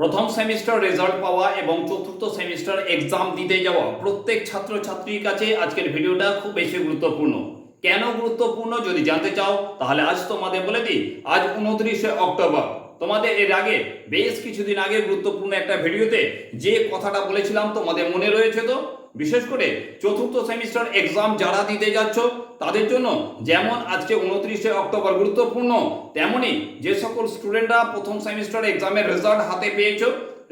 প্রথম semester result পাওয়া এবং চতুর্থ সেমিস্টার এক্সাম দিতে যাওয়া প্রত্যেক ছাত্রছাত্রীর কাছে আজকের ভিডিওটা খুব বেশি গুরুত্বপূর্ণ। কেন গুরুত্বপূর্ণ যদি জানতে চাও, তাহলে আজ তোমাদের বলে দিই, আজ উনত্রিশে অক্টোবর। তোমাদের এর আগে বেশ কিছুদিন আগে গুরুত্বপূর্ণ একটা ভিডিওতে যে কথাটা বলেছিলাম তোমাদের মনে রয়েছে তো? বিশেষ করে চতুর্থ সেমিস্টার এক্সাম যারা দিতে যাচ্ছ, তাদের জন্য যেমন আজকে উনত্রিশে অক্টোবর গুরুত্বপূর্ণ, তেমনি যে সকল স্টুডেন্টরা প্রথম সেমিস্টার এক্সামের রেজাল্ট হাতে পেয়েছ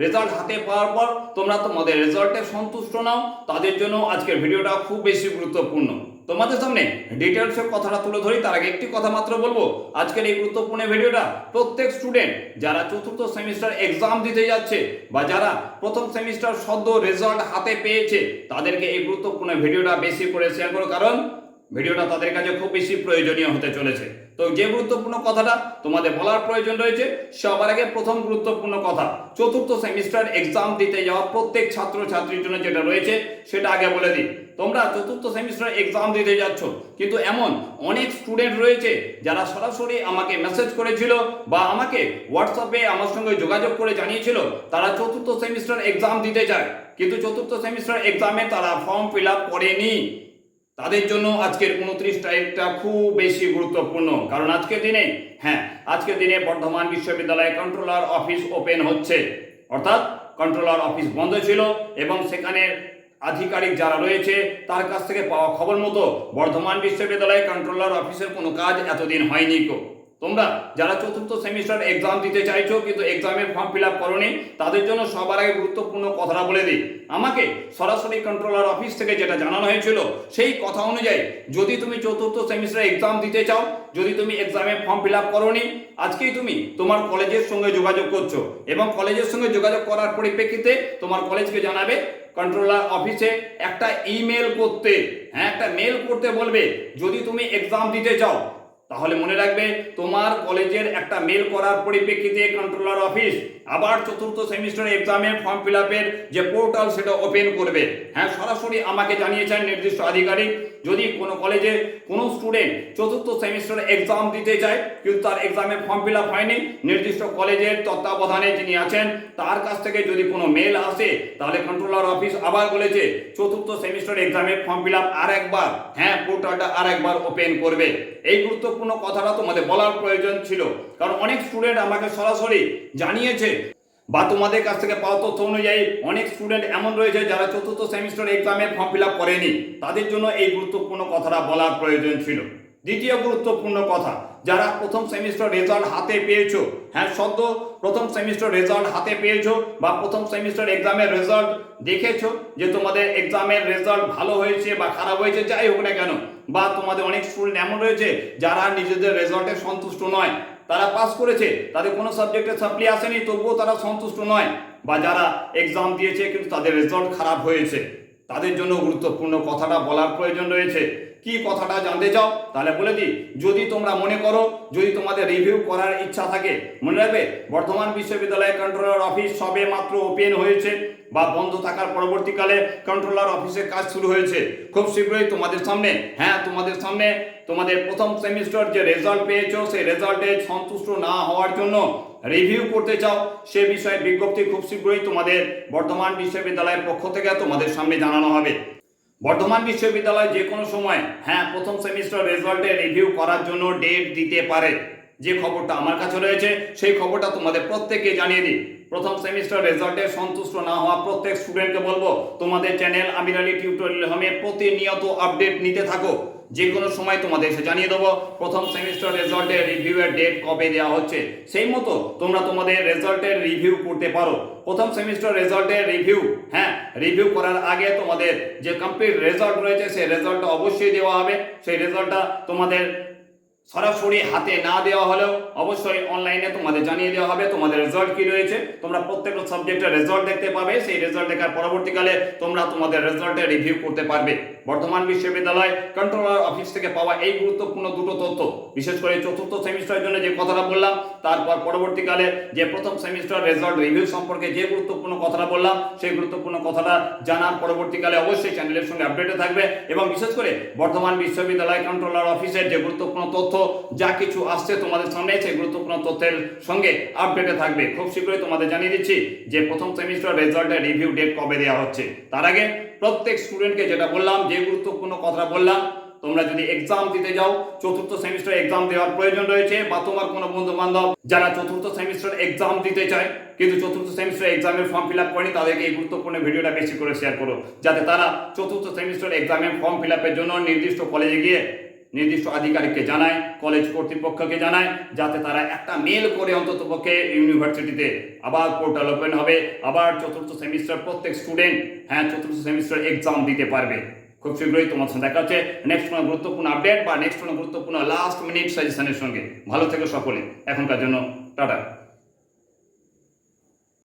রেজাল্ট হাতে পাওয়ার পর তোমরা তোমাদের রেজাল্টে সন্তুষ্ট নাও। তাদের জন্য আজকের ভিডিওটা খুব বেশি গুরুত্বপূর্ণ। তোমাদের সামনে ডিটেলসের কথাটা তুলে ধরি, তার আগে একটি কথা মাত্র বলব। আজকের এই গুরুত্বপূর্ণ ভিডিওটা প্রত্যেক স্টুডেন্ট যারা চতুর্থ সেমিস্টার এক্সাম দিতে যাচ্ছে বা যারা প্রথম সেমিস্টার সদ্য রেজাল্ট হাতে পেয়েছে, তাদেরকে এই গুরুত্বপূর্ণ ভিডিওটা বেশি করে শেয়ার করো। কারণ ভিডিওটা তাদের কাছে খুব বেশি প্রয়োজনীয় হতে চলেছে। তো যে গুরুত্বপূর্ণ কথাটা তোমাদের বলার প্রয়োজন রয়েছে, সবার আগে প্রথম গুরুত্বপূর্ণ কথা, চতুর্থ সেমিস্টার এক্সাম দিতে যাওয়া প্রত্যেক ছাত্র ছাত্রীর জন্য যেটা রয়েছে, সেটা আগে বলে দিই। তোমরা চতুর্থ সেমিস্টার এক্সাম দিতে যাচ্ছ, কিন্তু এমন অনেক স্টুডেন্ট রয়েছে যারা সরাসরি আমাকে মেসেজ করেছিল বা আমাকে হোয়াটসঅ্যাপে আমার সঙ্গে যোগাযোগ করে জানিয়েছিল, তারা চতুর্থ সেমিস্টার এক্সাম দিতে চায় কিন্তু চতুর্থ সেমিস্টার এক্সামে তারা ফর্ম ফিল আপ করেনি। তাদের জন্য আজকের উনত্রিশ তারিখটা খুব বেশি গুরুত্বপূর্ণ। কারণ আজকের দিনে হ্যাঁ আজকের দিনে বর্ধমান বিশ্ববিদ্যালয়ে কন্ট্রোলার অফিস ওপেন হচ্ছে। অর্থাৎ কন্ট্রোলার অফিস বন্ধ ছিল এবং সেখানে আধিকারিক যারা রয়েছে, তার কাছ থেকে পাওয়া খবর মতো বর্ধমান বিশ্ববিদ্যালয়ে কন্ট্রোলার অফিসের কোনো কাজ এতদিন হয়নি কো তোমরা যারা চতুর্থ সেমিস্টার এক্সাম দিতে চাইছো, কিন্তু এক্সামের ফর্ম ফিল আপ করোনি, তাদের জন্য সবার আগে গুরুত্বপূর্ণ কথাটা বলে দিই। আমাকে সরাসরি কন্ট্রোলার অফিস থেকে যেটা জানানো হয়েছিল, সেই কথা অনুযায়ী যদি তুমি চতুর্থ সেমিস্টার এক্সাম দিতে চাও, যদি তুমি এক্সামে ফর্ম ফিল আপ করোনি, আজকেই তুমি তোমার কলেজের সঙ্গে যোগাযোগ করছ এবং কলেজের সঙ্গে যোগাযোগ করার পরিপ্রেক্ষিতে তোমার কলেজকে জানাবে কন্ট্রোলার অফিসে একটা ইমেল করতে। হ্যাঁ একটা মেল করতে বলবে, যদি তুমি এক্সাম দিতে চাও তাহলে মনে রাখবে, তোমার কলেজের একটা মেল করার পরিপ্রেক্ষিতে কন্ট্রোলার অফিস আবার চতুর্থ সেমিস্টার এক্সামের ফর্ম ফিল আপের যে পোর্টাল সেটা ওপেন করবে। হ্যাঁ সরাসরি আমাকে জানিয়েছেন নির্দিষ্ট আধিকারিক, যদি কোনো কলেজে কোনো স্টুডেন্ট চতুর্থ সেমিস্টার এক্সাম দিতে চায়, কিন্তু তার এক্সামের ফর্ম ফিল আপ হয়নি, নির্দিষ্ট কলেজের তত্ত্বাবধানে যিনি আছেন, তার কাছ থেকে যদি কোনো মেল আসে, তাহলে কন্ট্রোলার অফিস আবার বলেছে, চতুর্থ সেমিস্টার এক্সামের ফর্ম ফিল আপ আর একবার হ্যাঁ পোর্টালটা আর একবার ওপেন করবে। এই গুরুত্বপূর্ণ কথাটা তোমাদের বলার প্রয়োজন ছিল। কারণ অনেক স্টুডেন্ট আমাকে সরাসরি জানিয়েছে বা তোমাদের কাছ থেকে পাওয়া তথ্য অনুযায়ী অনেক স্টুডেন্ট এমন রয়েছে যারা চতুর্থ সেমিস্টার এক্সামে ফর্ম ফিল আপ করেনি। তাদের জন্য এই গুরুত্বপূর্ণ কথাটা বলার প্রয়োজন ছিল। দ্বিতীয় গুরুত্বপূর্ণ কথা, যারা প্রথম সেমিস্টার রেজাল্ট হাতে পেয়েছ হ্যাঁ সদ্য প্রথম সেমিস্টার রেজাল্ট হাতে পেয়েছ বা প্রথম সেমিস্টার এক্সামের রেজাল্ট দেখেছ যে তোমাদের এক্সামের রেজাল্ট ভালো হয়েছে বা খারাপ হয়েছে, যাই হোক না কেন বা তোমাদের অনেক স্টুডেন্ট এমন রয়েছে যারা নিজেদের রেজাল্টে সন্তুষ্ট নয়। তারা পাস করেছে, তাদের কোনো সাবজেক্টে সাপ্লি আসেনি, তবুও তারা সন্তুষ্ট নয়। বা যারা এক্সাম দিয়েছে, কিন্তু তাদের রেজাল্ট খারাপ হয়েছে। তাদের জন্য গুরুত্বপূর্ণ কথাটা বলার প্রয়োজন রয়েছে। কি কথাটা জানতে চাও, তাহলে বলে দিই। যদি তোমরা মনে করো, যদি তোমাদের রিভিউ করার ইচ্ছা থাকে, মনে রাখবে, বর্ধমান বিশ্ববিদ্যালয় কন্ট্রোলার অফিস সবে মাত্র ওপেন হয়েছে বা বন্ধ থাকার পরবর্তীকালে কন্ট্রোলার অফিসের কাজ শুরু হয়েছে। খুব শীঘ্রই তোমাদের সামনে হ্যাঁ তোমাদের সামনে তোমাদের প্রথম সেমিস্টার যে রেজাল্ট পেয়েছ, সেই রেজাল্টে সন্তুষ্ট না হওয়ার জন্য রিভিউ করতে চাও, সে বিষয়ে বিজ্ঞপ্তি খুব শীঘ্রই তোমাদের বর্ধমান বিশ্ববিদ্যালয়ের পক্ষ থেকে তোমাদের সামনে জানানো হবে। বর্ধমান বিশ্ববিদ্যালয় যে কোনো সময় হ্যাঁ প্রথম সেমিস্টার রেজাল্টে রিভিউ করার জন্য ডেট দিতে পারে। যে খবরটা আমার কাছে রয়েছে, সেই খবরটা তোমাদের প্রত্যেককে জানিয়ে দিই। প্রথম সেমিস্টার রেজাল্টে সন্তুষ্ট না হওয়া প্রত্যেক স্টুডেন্টকে বলব, তোমাদের চ্যানেল আমির আলী টিউটোরিয়াল হোমে প্রতিনিয়ত আপডেট নিতে থাকো। যে কোনো সময় তোমাদের এসে জানিয়ে দেবো, প্রথম সেমিস্টার রেজাল্টের রিভিউয়ের ডেট কবে দেওয়া হচ্ছে। সেই মতো তোমরা তোমাদের রেজাল্টের রিভিউ করতে পারো। প্রথম সেমিস্টার রেজাল্টের রিভিউ হ্যাঁ রিভিউ করার আগে তোমাদের যে কমপ্লিট রেজাল্ট রয়েছে, সেই রেজাল্টটা অবশ্যই দেওয়া হবে। সেই রেজাল্টটা তোমাদের সরাসরি হাতে না দেওয়া হলেও অবশ্যই অনলাইনে তোমাদের জানিয়ে দেওয়া হবে তোমাদের রেজাল্ট কি রয়েছে। তোমরা প্রত্যেকটা সাবজেক্টের রেজাল্ট দেখতে পাবে। সেই রেজাল্ট দেখার পরবর্তীকালে তোমরা তোমাদের রেজাল্টের রিভিউ করতে পারবে। বর্তমান বিশ্ববিদ্যালয় কন্ট্রোলার অফিস থেকে পাওয়া এই গুরুত্বপূর্ণ দুটো তথ্য, বিশেষ করে চতুর্থ সেমিস্টারের জন্য যে কথাটা বললাম, তারপর পরবর্তীকালে যে প্রথম সেমিস্টার রেজাল্ট রিভিউ সম্পর্কে যে গুরুত্বপূর্ণ কথাটা বললাম, সেই গুরুত্বপূর্ণ কথাটা জানার পরবর্তীকালে অবশ্যই চ্যানেলের সঙ্গে আপডেটে থাকবে। এবং বিশেষ করে বর্তমান বিশ্ববিদ্যালয় কন্ট্রোলার অফিসের যে গুরুত্বপূর্ণ তথ্য যা কিছু আসছে তোমাদের সামনে সেই গুরুত্বপূর্ণ তথ্যের সঙ্গে আপডেটে থাকবে। খুব শীঘ্রই তোমাদের জানিয়ে দিচ্ছি যে প্রথম সেমিস্টার রেজাল্টের রিভিউ ডেট কবে দেওয়া হচ্ছে। তার আগে প্রত্যেক স্টুডেন্টকে যেটা বললাম, যে গুরুত্বপূর্ণ কথা বললাম, তোমরা যদি এক্সাম দিতে যাও, চতুর্থ সেমিস্টার এক্সাম দেওয়ার প্রয়োজন রয়েছে, বা তোমার কোনো বন্ধু বান্ধব যারা চতুর্থ সেমিস্টার এক্সাম দিতে চায়, কিন্তু চতুর্থ সেমিস্টার এক্সামের ফর্ম ফিল আপ করেনি, তাদেরকে এই গুরুত্বপূর্ণ ভিডিওটা বেশি করে শেয়ার করো। যাতে তারা চতুর্থ সেমিস্টার এক্সামের ফর্ম ফিল আপের জন্য নির্দিষ্ট কলেজে গিয়ে নির্দিষ্ট আধিকারিককে জানায় কলেজ কর্তৃপক্ষকে জানায়, যাতে তারা একটা মেল করে অন্তত পক্ষে ইউনিভার্সিটিতে আবার পোর্টাল ওপেন হবে, আবার চতুর্থ সেমিস্টার প্রত্যেক স্টুডেন্ট হ্যাঁ চতুর্থ সেমিস্টার এক্সাম দিতে পারবে। খুব শীঘ্রই তোমার সাথে দেখা হচ্ছে। নেক্সট কোনো গুরুত্বপূর্ণ আপডেট বা নেক্সট কোনো গুরুত্বপূর্ণ লাস্ট মিনিট সাজেশনের সঙ্গে। ভালো থেকে সকলে। এখনকার জন্য, টাটা।